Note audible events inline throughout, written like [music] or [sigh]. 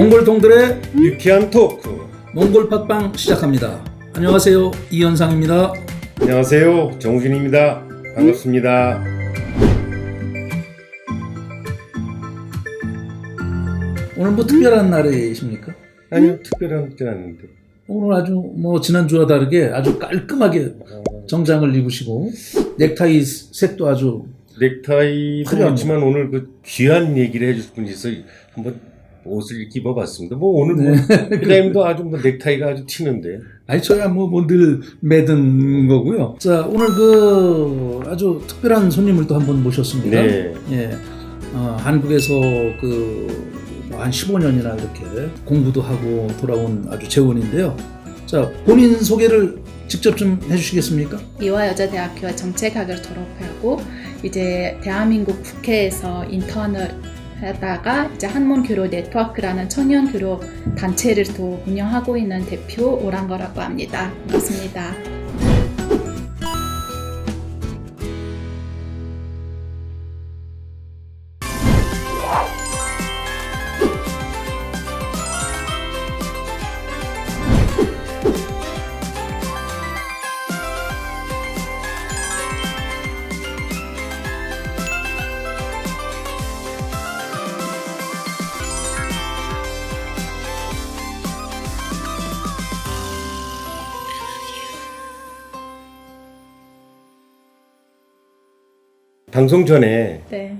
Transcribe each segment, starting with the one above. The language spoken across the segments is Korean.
몽골 동들의 유쾌한 토크. 몽골 팟빵 시작합니다. 안녕하세요. 이현상입니다. 안녕하세요. 정우진입니다. 반갑습니다. 오늘 뭐 특별한 날이십니까? 아니요, 특별한 건 않는데. 오늘 아주 뭐 지난주와 다르게 아주 깔끔하게 어, 정장을 입으시고 넥타이 색도 아주 넥타이도 그렇지만 오늘 그 귀한 얘기를 해줄 분이 있어 한번 옷을 이렇게 입어봤습니다. 뭐 오늘 뭐 [laughs] 그다음도 아주 뭐 넥타이가 아주 튀는데. 아니 저야 뭐늘 매든 거고요. 자 오늘 그 아주 특별한 손님을 또 한 번 모셨습니다. 네. 예, 어, 한국에서 그 한 15년이나 이렇게 공부도 하고 돌아온 아주 재원인데요. 자 본인 소개를 직접 좀 해주시겠습니까? 이화여자대학교 정책학을 졸업하고 이제 대한민국 국회에서 인턴을 하다가 이제 한문 교류 네트워크라는 청년 교류 단체를 또 운영하고 있는 대표 오랑거라고 합니다. 반갑습니다. 방송 전에 네,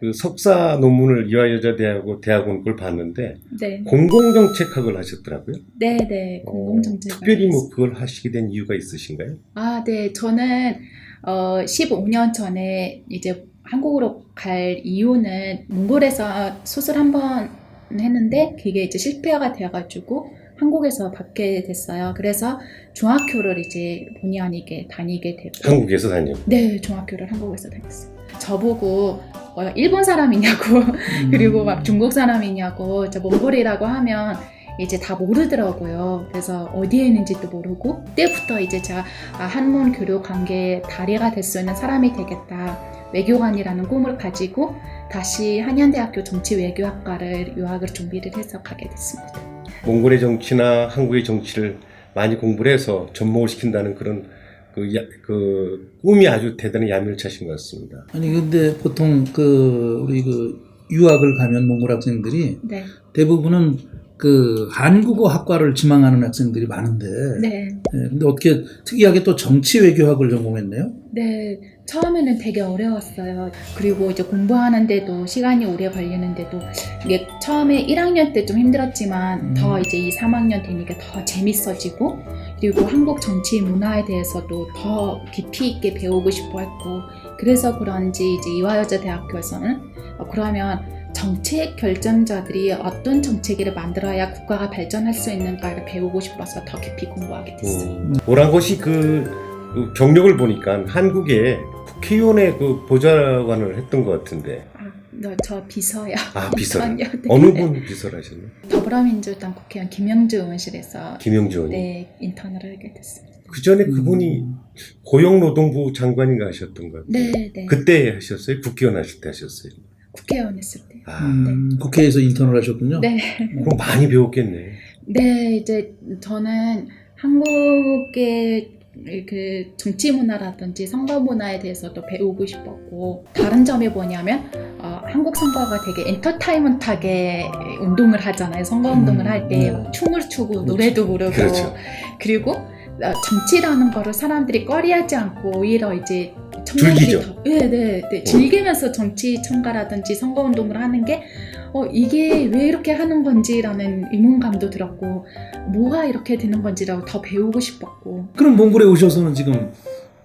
그 석사 논문을 이화여자대하고 대학원 걸 봤는데 네, 공공정책학을 하셨더라고요. 네, 네. 어, 공공정책. 특별히 뭐 그걸 하시게 된 이유가 있으신가요? 아, 네. 저는 어, 15년 전에 이제 한국으로 갈 이유는 몽골에서 수술 한 번 했는데 그게 이제 실패가 되어가지고 한국에서 받게 됐어요. 그래서 중학교를 이제 본의 아니게 다니게 되고 한국에서 다녀. 네, 중학교를 한국에서 다녔어요. 저보고 어, 일본 사람이냐고 음. [laughs] 그리고 막 중국 사람이냐고 저 몽골이라고 하면 이제 다 모르더라고요. 그래서 어디에 있는지도 모르고 그때부터 이제 제가 아, 한문 교류 관계의 다리가 될 수 있는 사람이 되겠다. 외교관이라는 꿈을 가지고 다시 한양대학교 정치외교학과를 유학을 준비를 해서 가게 됐습니다. 몽골의 정치나 한국의 정치를 많이 공부를 해서 접목을 시킨다는 그런 그, 야- 그 꿈이 아주 대단히 야멸차신 것 같습니다. 아니 근데 보통 그 우리 그 유학을 가면 몽골 학생들이 네, 대부분은 그 한국어 학과를 지망하는 학생들이 많은데 네, 예, 근데 어떻게 특이하게 또 정치 외교학을 전공했네요. 네. 처음에는 되게 어려웠어요. 그리고 이제 공부하는데도 시간이 오래 걸리는데도 이게 처음에 1학년 때 좀 힘들었지만 음. 더 이제 2, 3학년 되니까 더 재밌어지고 그리고 한국 정치 문화에 대해서도 더 깊이 있게 배우고 싶어 했고 그래서 그런지 이제 이화여자대학교에서는 어, 그러면 정책 결정자들이 어떤 정책을 만들어야 국가가 발전할 수 있는가를 배우고 싶어서 더 깊이 공부하게 됐어요. 음, 오란 것이 그, 그 경력을 보니까 한국에 국회의원의 그 보좌관을 했던 것 같은데 아, 너저 비서요. 아 비서 네. 어느 분 비서를 하셨나요? 더불어민주당 국회의원 김영주 의원실에서 김영주 의원. 네 인턴을 하게 됐습니다. 그 전에 그분이 음. 고용노동부 장관인가 하셨던 것 같아요. 네, 네. 그때 하셨어요? 국회의원 하실 때 하셨어요? 국회의원 했을 때. 아, 음, 국회에서 인턴을 하셨군요. 네, 그럼 많이 배웠겠네. 네 이제 저는 한국의 그 정치 문화라든지 선거 문화에 대해서도 배우고 싶었고 다른 점이 뭐냐면 어, 한국 선거가 되게 엔터테인먼트하게 운동을 하잖아요. 선거 운동을 음, 할때 네. 춤을 추고 그렇죠. 노래도 부르고 그렇죠. 그리고 어, 정치라는 거를 사람들이 꺼리하지 않고 오히려 이제 즐기죠. 더- 네, 네, 네. 즐기면서 정치 참가라든지 선거 운동을 하는 게 어, 이게 왜 이렇게 하는 건지라는 의문감도 들었고 뭐가 이렇게 되는 건지라고 더 배우고 싶었고 그럼 몽골에 오셔서는 지금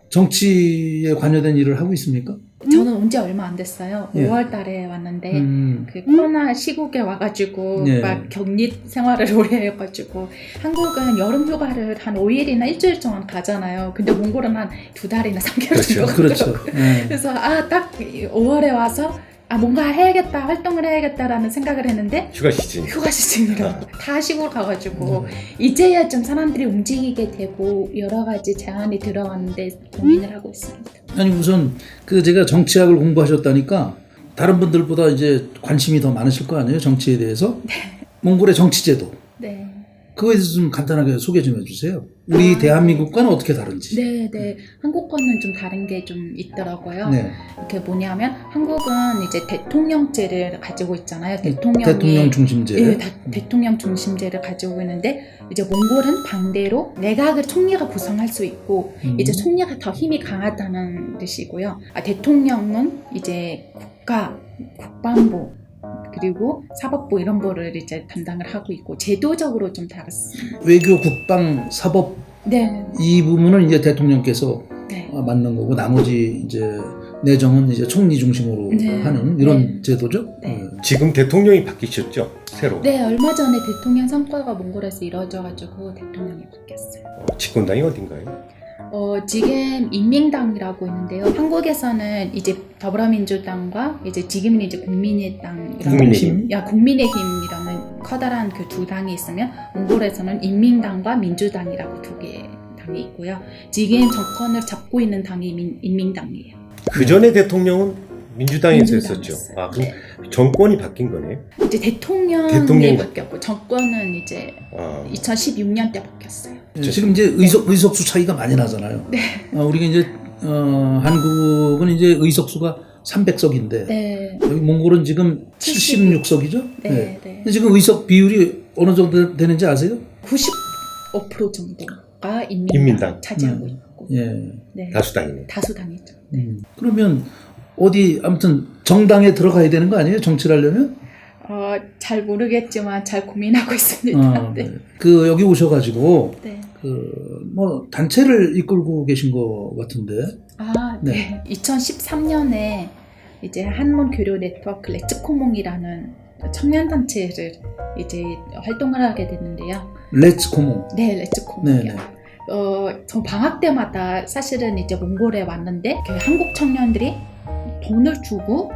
정치에 관여된 일을 하고 있습니까? 저는 온 지 얼마 안 됐어요. 예. 5월 달에 왔는데 음, 그 코로나 시국에 와가지고 네. 막 격리 생활을 [laughs] 오래 해가지고 한국은 여름 휴가를 한 5일이나 일주일 동안 가잖아요. 근데 몽골은 한 두 달이나 3개월 그렇죠. 정도 그렇죠. 가더라고요. 예. 그래서 아 딱 5월에 와서 아 뭔가 해야겠다 활동을 해야겠다라는 생각을 했는데 휴가 시즌. 휴가 시즌이라 [laughs] 다 시골 가가지고 음. 이제야 좀 사람들이 움직이게 되고 여러 가지 제안이 들어왔는데 고민을 하고 있습니다. 아니 우선 그 제가 정치학을 공부하셨다니까 다른 분들보다 이제 관심이 더 많으실 거 아니에요 정치에 대해서 몽골의 정치제도 네. 그거에 대해서 좀 간단하게 소개 좀 해주세요. 우리 아, 대한민국과는 어떻게 다른지. 네, 네. 한국과는 좀 다른 게 좀 있더라고요. 네. 이게 뭐냐면 한국은 이제 대통령제를 가지고 있잖아요. 대통령이 네, 대통령 중심제. 예, 다- 대통령 중심제를 가지고 있는데 이제 몽골은 반대로 내각을 총리가 구성할 수 있고 음. 이제 총리가 더 힘이 강하다는 뜻이고요. 아, 대통령은 이제 국가, 국방부 그리고 사법부 이런 거를 이제 담당을 하고 있고 제도적으로 좀 다릅니다. 외교, 국방, 사법 네, 이 부분은 이제 대통령께서 네. 맞는 거고 나머지 이제 내정은 이제 총리 중심으로 네. 하는 이런 네. 제도죠. 네. 어. 지금 대통령이 바뀌셨죠? 새로. 네, 얼마 전에 대통령 선거가 몽골에서 이루어져가지고 대통령이 바뀌었어요. 어, 집권당이 어딘가요? 어, 지금 인민당이라고 있는데요. 한국에서는 이제 더불어민주당과 이제 지금은 이제 국민의당 국민의힘. 야 국민의힘이라는 커다란 그 두 당이 있으면 몽골에서는 인민당과 민주당이라고 두 개의 당이 있고요. 지금 정권을 잡고 있는 당이 민, 인민당이에요. 그 전에 대통령은 민주당에서 민주당이었어요. 했었죠. 아, 그럼 네. 정권이 바뀐 거네요. 이제 대통령이 대통령이 바뀌었고 정권은 이제 아, 2016년 때 바뀌었어요. 예, 지금 이제 의석, 의석수 차이가 많이 나잖아요. 네. 어, 우리가 이제 어, 한국은 이제 의석수가 300석인데 네, 여기 몽골은 지금 76석이죠. 네, 네. 근데 지금 의석 비율이 어느 정도 되는지 아세요? 95% 정도가 인민당, 인민당. 차지하고 음. 있고 예. 네. 다수당이네. 다수당이죠. 음. 그러면 어디 아무튼 정당에 들어가야 되는 거 아니에요? 정치를 하려면? 어, 잘 모르겠지만 잘 고민하고 있습니다. 어, [laughs] 네. 네. 그 여기 오셔가지고 네. 그 뭐 단체를 이끌고 계신 것 같은데. 아, 네. 2013년에 이제 한문 교류 네트워크 레츠코몽이라는 청년 단체를 이제 활동을 하게 됐는데요. 렛츠 코모. 네, 레츠코몽이요. 네네. 어, 저 방학 때마다 사실은 이제 몽골에 왔는데 그 한국 청년들이 돈을 주고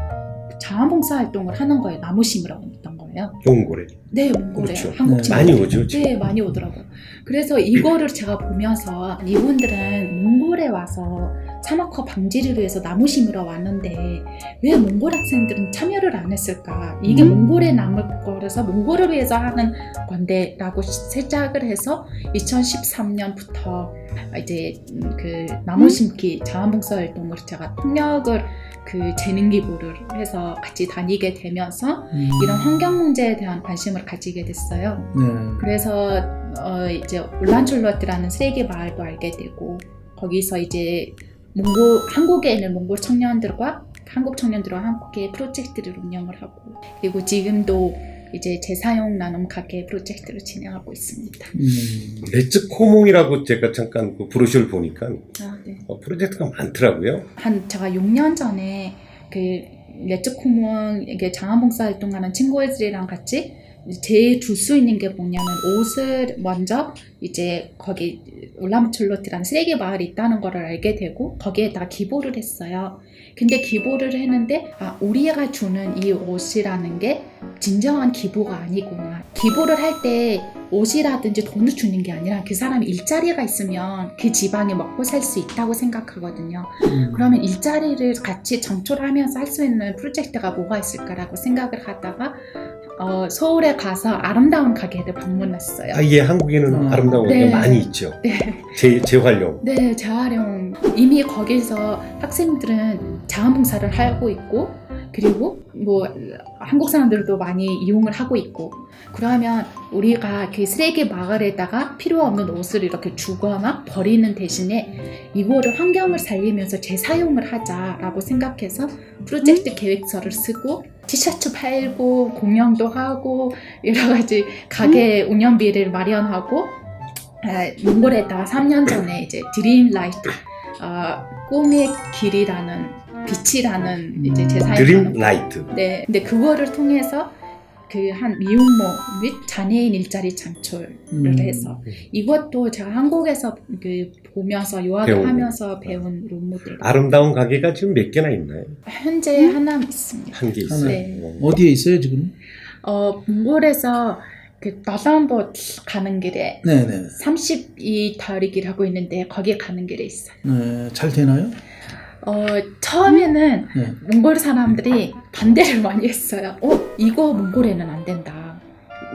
자원봉사 활동을 하는 거예요. 나무 심으러 왔던 거예요. 몽골에. 네, 몽골에 그렇죠. 한국 네. 친구들. 많이 오죠, 지금. 네, 많이 오더라고요. 그래서 이거를 제가 보면서 이분들은 몽골에 와서 산업화 방지를 위해서 나무 심으러 왔는데 왜 몽골 학생들은 참여를 안 했을까? 이게 음. 몽골에 남을 거라서 몽골을 위해서 하는 건데라고 시작을 해서 2013년부터 이제 그 나무 심기 자원봉사 활동을 제가 통역을 그 재능 기부를 해서 같이 다니게 되면서 음. 이런 환경 문제에 대한 관심을 가지게 됐어요. 네. 그래서 어 이제 울란출러트라는 세계 마을도 알게 되고 거기서 이제 몽골 한국에 있는 몽골 청년들과 한국 청년들과 함께 프로젝트를 운영을 하고 그리고 지금도 이제 재사용 나눔 가게 프로젝트를 진행하고 있습니다. 음. 레츠 코몽이라고 제가 잠깐 그 브로셔를 보니까 아, 네. 어, 프로젝트가 많더라고요. 한 제가 6년 전에 그 레츠 코몽 이게 장안봉사 활동하는 친구들이랑 같이 제일 줄 수 있는 게 뭐냐면 옷을 먼저 이제 거기 울라무출로트라는 쓰레기 마을이 있다는 거를 알게 되고 거기에다가 기부를 했어요. 근데 기부를 했는데 아 우리가 주는 이 옷이라는 게 진정한 기부가 아니구나. 기부를 할때 옷이라든지 돈을 주는 게 아니라 그 사람이 일자리가 있으면 그 지방에 먹고 살 수 있다고 생각하거든요. 음. 그러면 일자리를 같이 창출하면서 할 수 있는 프로젝트가 뭐가 있을까라고 생각을 하다가 어, 서울에 가서 아름다운 가게를 방문했어요. 아, 예, 한국에는 음. 아름다운 네. 게 많이 있죠. 네, 재, 재활용. 네, 재활용 이미 거기서 학생들은 자원봉사를 하고 있고 그리고 뭐 한국 사람들도 많이 이용을 하고 있고 그러면 우리가 그 쓰레기 마을에다가 필요 없는 옷을 이렇게 주거나 버리는 대신에 이거를 환경을 살리면서 재사용을 하자라고 생각해서 프로젝트 계획서를 쓰고 티셔츠 팔고 공연도 하고 여러 가지 가게 운영비를 마련하고 아, 몽골에다가 3년 전에 이제 드림 라이트 어, 꿈의 길이라는 빛이라는 이제 음, 재사용 드림 라이트. 네, 근데 그거를 통해서 그 한 미혼모 및 장애인 일자리 창출을 음. 해서 이것도 제가 한국에서 그 보면서 유학을. 하면서 배운 롤모델. 아름다운 가게가 지금 몇 개나 있나요? 현재 하나 있습니다. 한 개 있어요. 네. 어. 어디에 있어요 지금? 어, 몽골에서 그 나산보 가는 길에 네네. 32 다리 길 하고 있는데 거기에 가는 길에 있어요. 네, 잘 되나요? 어, 처음에는 네. 몽골 사람들이 반대를 많이 했어요. 어, 이거 몽골에는 안 된다.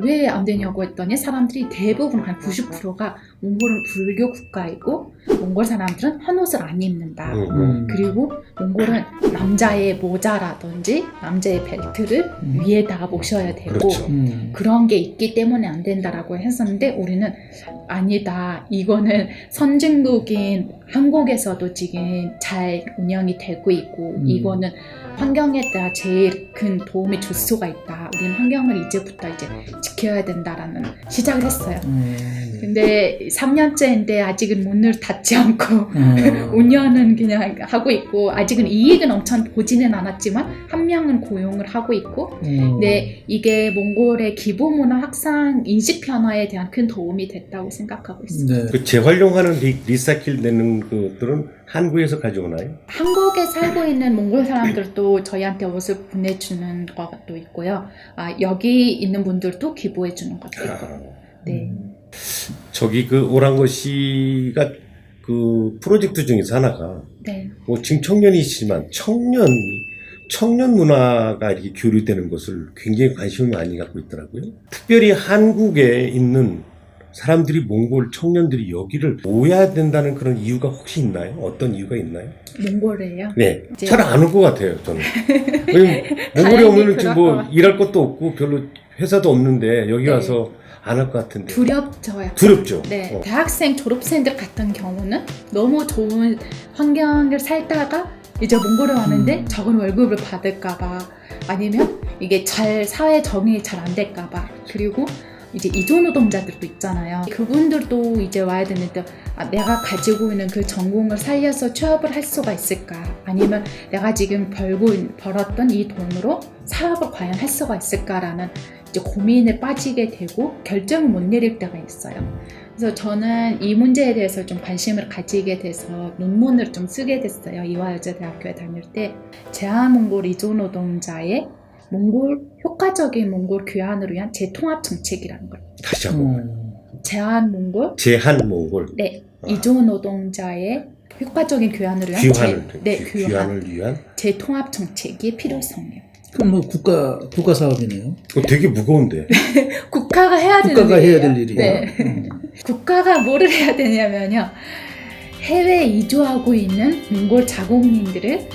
왜 안 되냐고 했더니 사람들이 대부분 한 90%가 몽골은 불교 국가이고 몽골 사람들은 헌옷을 안 입는다. 음. 음. 그리고 몽골은 남자의 모자라든지 남자의 벨트를 음. 위에다가 모셔야 되고 그렇죠. 음. 그런 게 있기 때문에 안 된다라고 했었는데 우리는 아니다. 이거는 선진국인 한국에서도 지금 잘 운영이 되고 있고 음. 이거는 환경에 따라 제일 큰 도움이 줄 수가 있다. 우리는 환경을 이제부터 이제 지켜야 된다라는 시작을 했어요. 음. 근데 3년째인데 아직은 문을 닫지 않고 음. [laughs] 운영은 그냥 하고 있고 아직은 이익은 엄청 보지는 않았지만 한 명은 고용을 하고 있고 음. 네, 이게 몽골의 기부 문화 확산 인식 변화에 대한 큰 도움이 됐다고 생각하고 있습니다. 네. 그 재활용하는 리, 리사킬 되는 것들은 한국에서 가져오나요? 한국에 살고 있는 몽골 사람들도 저희한테 옷을 보내주는 것도 있고요. 아, 여기 있는 분들도 기부해주는 것도 있고. 아, 네. 저기 그 오랑거 씨가 그 프로젝트 중에서 하나가 네. 뭐 지금 청년이시지만 청년 청년 문화가 이렇게 교류되는 것을 굉장히 관심을 많이 갖고 있더라고요. 특별히 한국에 있는 사람들이 몽골 청년들이 여기를 오야 된다는 그런 이유가 혹시 있나요? 어떤 이유가 있나요? 몽골이에요. 네, 이제- 잘안 올 것 같아요, 저는. [laughs] 몽골에 오면은 지금 뭐 일할 것도 없고 별로 회사도 없는데 여기 네. 와서 안 할 것 같은데. 두렵죠. 약간. 두렵죠. 네, 어. 대학생 졸업생들 같은 경우는 너무 좋은 환경을 살다가 이제 몽골에 왔는데 음. 적은 월급을 받을까봐 아니면 이게 잘 사회 적응이 잘 안 될까봐 그리고 이제 이주 노동자들도 있잖아요. 그분들도 이제 와야 되는데 아, 내가 가지고 있는 그 전공을 살려서 취업을 할 수가 있을까? 아니면 내가 지금 벌고 있- 벌었던 이 돈으로 사업을 과연 할 수가 있을까라는 이제 고민에 빠지게 되고 결정을 못 내릴 때가 있어요. 그래서 저는 이 문제에 대해서 좀 관심을 가지게 돼서 논문을 좀 쓰게 됐어요. 이화여자대학교에 다닐 때 제한몽골 이주노동자의 몽골 효과적인 몽골 귀환을 위한 재통합 정책이라는 걸. 다시 한번. 음. 제한 몽골 제한 몽골. 네 아. 이주노동자의 효과적인 귀환을 위한 귀환을, 재, 네 귀- 귀환 귀환을 위한. 재통합 정책의 필요성이에요. 그럼 뭐 국가 국가 사업이네요. 그거 되게 무거운데. [laughs] 국가가 해야 되는 국가가 해야 일이에요. 될 일이야. 네. 음. 국가가 뭐를 해야 되냐면요. 해외 이주하고 있는 몽골 자국민들을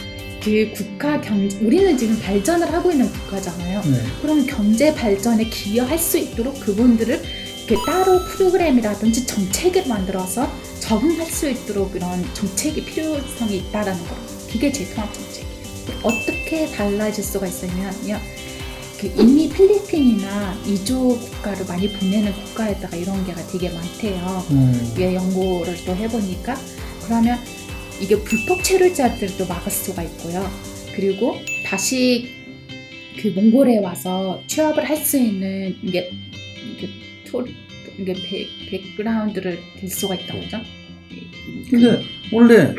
그 국가 경 우리는 지금 발전을 하고 있는 국가잖아요. 네. 그럼 경제 발전에 기여할 수 있도록 그분들을 이렇게 따로 프로그램이라든지 정책을 만들어서 적응할 수 있도록 이런 정책의 필요성이 있다라는 거. 그게 재통합 정책이에요. 어떻게 달라질 수가 있냐면요. 그 이미 필리핀이나 이주 국가를 많이 보내는 국가에다가 이런 게가 되게 많대요. 음. 예, 연구를 또 해보니까 그러면 이게 불법 체류자들도 막을 수가 있고요. 그리고 다시 그 몽골에 와서 취업을 할 수 있는 이게 이게 토 이게 백, 백그라운드를 될 수가 있다고 그죠? 근데 원래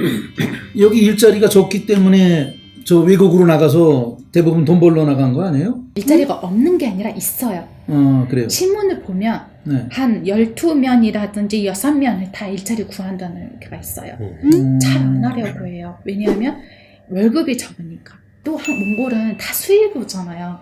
여기 일자리가 적기 때문에 저 외국으로 나가서 대부분 돈 벌러 나간 거 아니에요? 일자리가 없는 게 아니라 있어요. 어 그래요. 신문을 보면 네. 한 12면이라든지 6면을 다 일자리 구한다는 게가 있어요. 음. 잘안 하려고 해요. 왜냐하면 월급이 적으니까. 또 한- 몽골은 다 수입으로잖아요.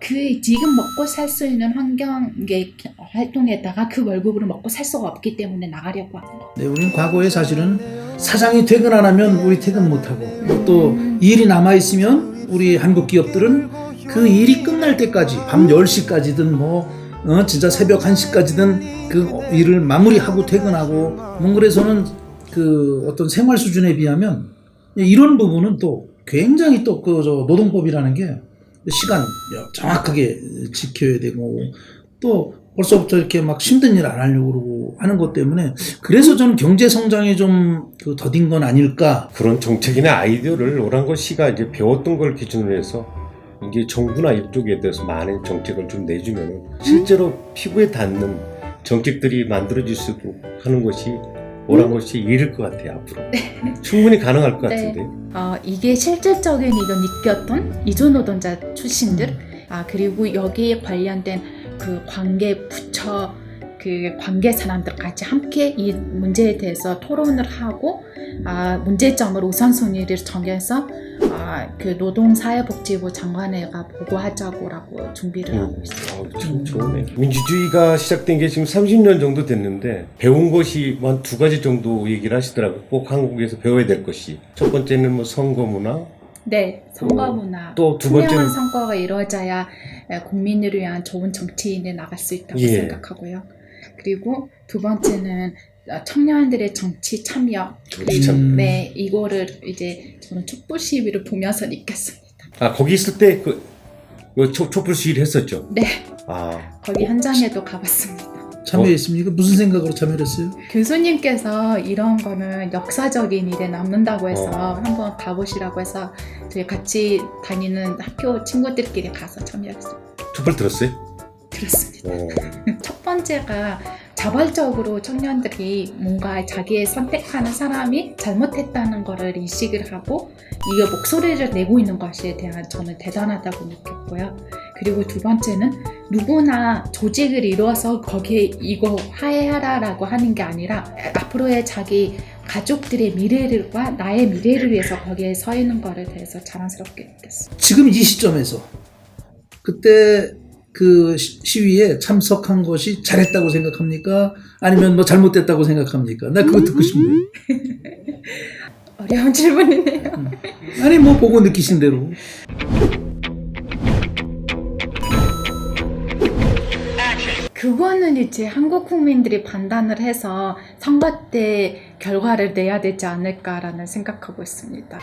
그 지금 먹고 살 수 있는 환경의 활동에다가 그 월급으로 먹고 살 수가 없기 때문에 나가려고 하는 거. 네, 우리는 과거에 사실은 사장이 퇴근 안 하면 우리 퇴근 못 하고 또 일이 남아 있으면 우리 한국 기업들은 그 일이 끝날 때까지 밤 10시까지든 뭐 어, 진짜 새벽 1시까지든 그 일을 마무리하고 퇴근하고 몽골에서는 그 어떤 생활 수준에 비하면 이런 부분은 또 굉장히 또그저 노동법이라는 게 시간 정확하게 지켜야 되고 또 벌써부터 이렇게 막 힘든 일 안 하려고 그러고 하는 것 때문에 그래서 저는 경제 성장에 좀그 더딘 건 아닐까. 그런 정책이나 아이디어를 오랑거 씨가 이제 배웠던 걸 기준으로 해서 이게 정부나 이쪽에 대해서 많은 정책을 좀 내주면 실제로 피부에 닿는 정책들이 만들어질 수 있도록 하는 것이 오랑거 씨의 일일 것 같아요 앞으로. 충분히 가능할 것 네. 같은데. 어, 이게 실질적인 이거 느꼈던 이주노동자 출신들 아 그리고 여기에 관련된 그 관계 부처 그 관계 사람들까지 함께 이 문제에 대해서 토론을 하고 아, 문제점을 우선순위를 정해서 아, 그 노동사회복지부 장관회가 보고하자고라고 준비를 하고 있어요. 아, 참 좋네. 민주주의가 시작된 게 지금 30년 정도 됐는데 배운 것이 한 두 가지 정도 얘기를 하시더라고요. 꼭 한국에서 배워야 될 것이. 첫 번째는 뭐 선거 문화, 네, 선거 문화. 또두 투명한 번째는 선거가 이루어져야 에, 국민을 위한 좋은 정치인이 나갈 수 있다고 예. 생각하고요. 그리고 두 번째는 어, 청년들의 정치 참여. 정치 참여. 음. 네, 이거를 이제 저는 촛불 시위를 보면서 느꼈습니다. 아 거기 있을 때그 그 초- 촛불 시위를 했었죠. 네, 아 거기 현장에도 가봤습니다. 참여했습니까? 무슨 생각으로 참여했어요? 교수님께서 이런 거는 역사적인 일에 남는다고 해서 어. 한번 가보시라고 해서 저희 같이 다니는 학교 친구들끼리 가서 참여했어요. 촛불 들었어요? 들었습니다. 어. [laughs] 첫 번째가 자발적으로 청년들이 뭔가 자기의 선택하는 사람이 잘못했다는 것을 인식을 하고 이게 목소리를 내고 있는 것에 대한 저는 대단하다고 느꼈고요. 그리고 두 번째는 누구나 조직을 이루어서 거기에 이거 화해하라라고 하는 게 아니라 앞으로의 자기 가족들의 미래를과 나의 미래를 위해서 거기에 서 있는 거를 대해서 자랑스럽게 느꼈어요. 지금 이 시점에서 그때 그 시- 시위에 참석한 것이 잘했다고 생각합니까? 아니면 뭐 잘못됐다고 생각합니까? 나 그거 듣고 싶네요. 어려운 질문이네요. 아니 뭐 보고 느끼신 대로. 그거는 이제 한국 국민들이 판단을 해서 선거 때 결과를 내야 되지 않을까라는 생각하고 있습니다.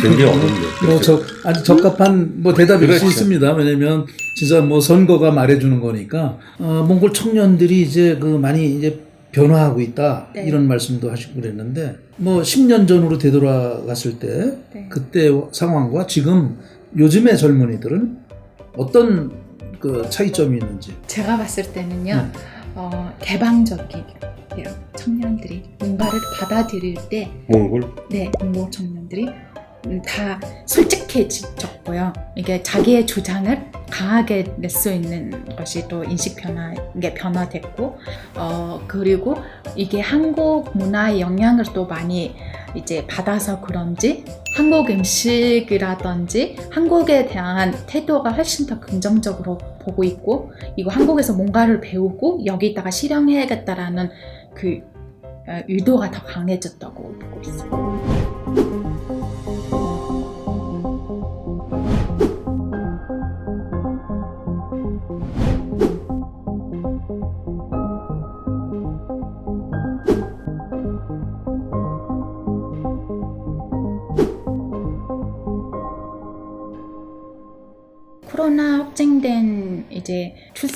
굉장히 어렵네요. 뭐저 아주 적합한 뭐 대답일 수 그렇죠. 있습니다. 왜냐면 진짜 뭐 선거가 말해주는 거니까 어, 몽골 청년들이 이제 그 많이 이제 변화하고 있다 네. 이런 말씀도 하시고 그랬는데 뭐 10년 전으로 되돌아갔을 때 네. 그때 상황과 지금 요즘의 젊은이들은 어떤 그 차이점이 있는지. 제가 봤을 때는요, 네. 어, 개방적이에요. 청년들이 뭔가를 받아들일 때, 몽골 네, 몽골 청년들이 음, 다 솔직해졌고요. 이게 자기의 주장을 강하게 낼 수 있는 것이 또 인식 변화, 이게 변화됐고, 어, 그리고 이게 한국 문화의 영향을 또 많이 이제 받아서 그런지 한국 음식이라든지 한국에 대한 태도가 훨씬 더 긍정적으로 보고 있고 이거 한국에서 뭔가를 배우고 여기다가 실행해야겠다라는 그 어, 의도가 더 강해졌다고 보고 있어요.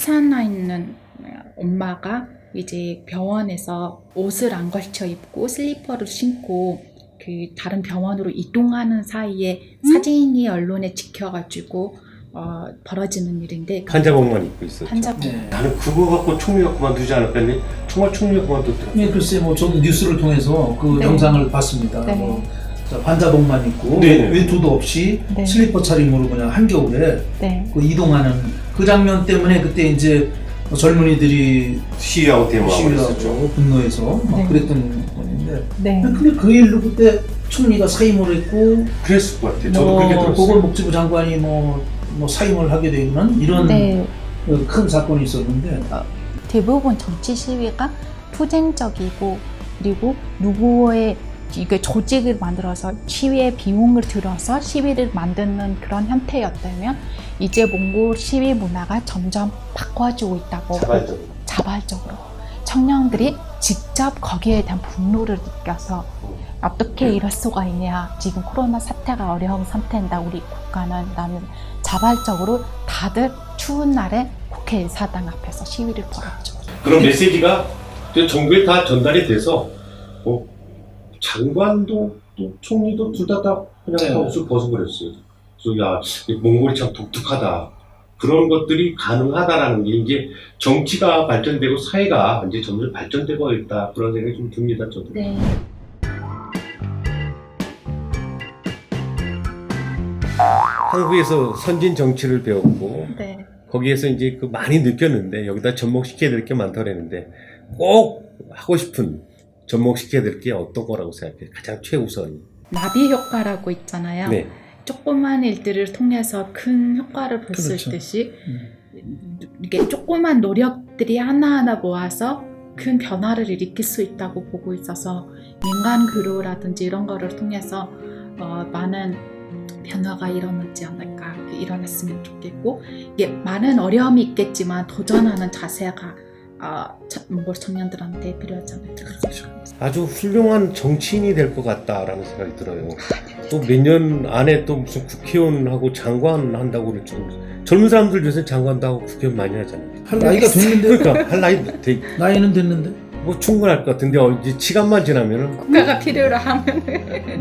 출산하 있는 엄마가 이제 병원에서 옷을 안 걸쳐 입고 슬리퍼를 신고 그 다른 병원으로 이동하는 사이에 사진이 언론에 찍혀가지고 어, 벌어지는 일인데 그 환자복만 입고 있었죠. 환자분 나는 그거 갖고 총리가 그만두지 않을까 했는데 정말 총리가 그만뒀더라고요. 네, 글쎄 뭐 저도 뉴스를 통해서 그 네. 영상을 봤습니다. 네. 뭐 자, 반자복만 입고 네. 외투도 없이 네. 슬리퍼 차림으로 그냥 한겨울에 네. 그 이동하는 그 장면 때문에 그때 이제 젊은이들이 시위하고 대모하고 있었죠. 분노해서 막 네. 그랬던 건데 네. 근데 그 일로 그때 총리가 사임을 했고 그랬을 것 같아요. 저도 뭐 그렇게 들었어요. 보건복지부 장관이 뭐, 뭐 사임을 하게 되는 이런 네. 그큰 사건이 있었는데 대부분 정치 시위가 투쟁적이고 그리고 누구의 이게 조직을 만들어서 시위에 비용을 들어서 시위를 만드는 그런 형태였다면 이제 몽골 시위 문화가 점점 바꿔지고 있다고 자발적으로. 자발적으로 청년들이 직접 거기에 대한 분노를 느껴서 어떻게 이럴 수가 있냐 지금 코로나 사태가 어려운 상태인다 우리 국가는 나는 자발적으로 다들 추운 날에 국회 의사당 앞에서 시위를 벌였죠. 그런 메시지가 정부에 다 전달이 돼서 뭐 장관도 또 총리도 둘 다다 그냥 네. 다 옷을 벗어버렸어요. 그래서 야이 몽골이 참 독특하다. 그런 것들이 가능하다라는 게 이제 정치가 발전되고 사회가 이제 점점 발전되고 있다 그런 생각이 좀 듭니다. 저도. 네. 한국에서 선진 정치를 배웠고 네. 거기에서 이제 그 많이 느꼈는데 여기다 접목시켜야 될 게 많다 그랬는데 꼭 하고 싶은 접목시켜야 될 게 어떤 거라고 생각해요? 가장 최우선. 나비 효과라고 있잖아요. 네. 조그만 일들을 통해서 큰 효과를 볼 수 그렇죠. 있듯이 음. 이게 조그만 노력들이 하나하나 모아서 큰 변화를 일으킬 수 있다고 보고 있어서 민간 교류라든지 이런 거를 통해서 어, 많은 변화가 일어나지 않을까 일어났으면 좋겠고 이게 많은 어려움이 있겠지만 도전하는 자세가 아, 자- 뭐 청년들한테 필요하잖아요. 그렇죠. 아주 훌륭한 정치인이 될 것 같다라는 생각이 들어요. 또 몇 년 안에 또 무슨 국회의원하고 장관 한다고 그랬죠. 젊은 사람들 요새 장관도 하고 국회의원 많이 하잖아요. 할 나이가 됐는데 그러니까 할 나이 되, 나이는 됐는데 뭐 충분할 것 같은데 어, 이제 시간만 지나면은 국가가 필요로 하면 네.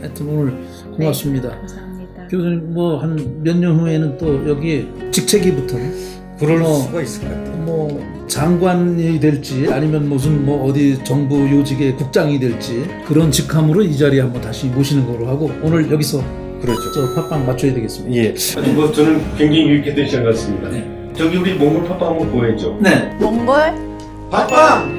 하여튼 오늘 고맙습니다. 감사합니다. 교수님 뭐 한 몇 년 후에는 또 여기 직책이부터는 그럴 어. 수가 있을 것 같아요. 뭐 장관이 될지 아니면 무슨 뭐 어디 정부 요직의 국장이 될지 그런 직함으로 이 자리에 한번 다시 모시는 거로 하고 오늘 여기서 그렇죠. 저 팟빵 맞춰야 되겠습니다. 예. 뭐 저는 굉장히 유익했던 시간 같습니다. 네. 저기 우리 몽골 팝빵 한번 보여줘. 네. 몽골 팝빵!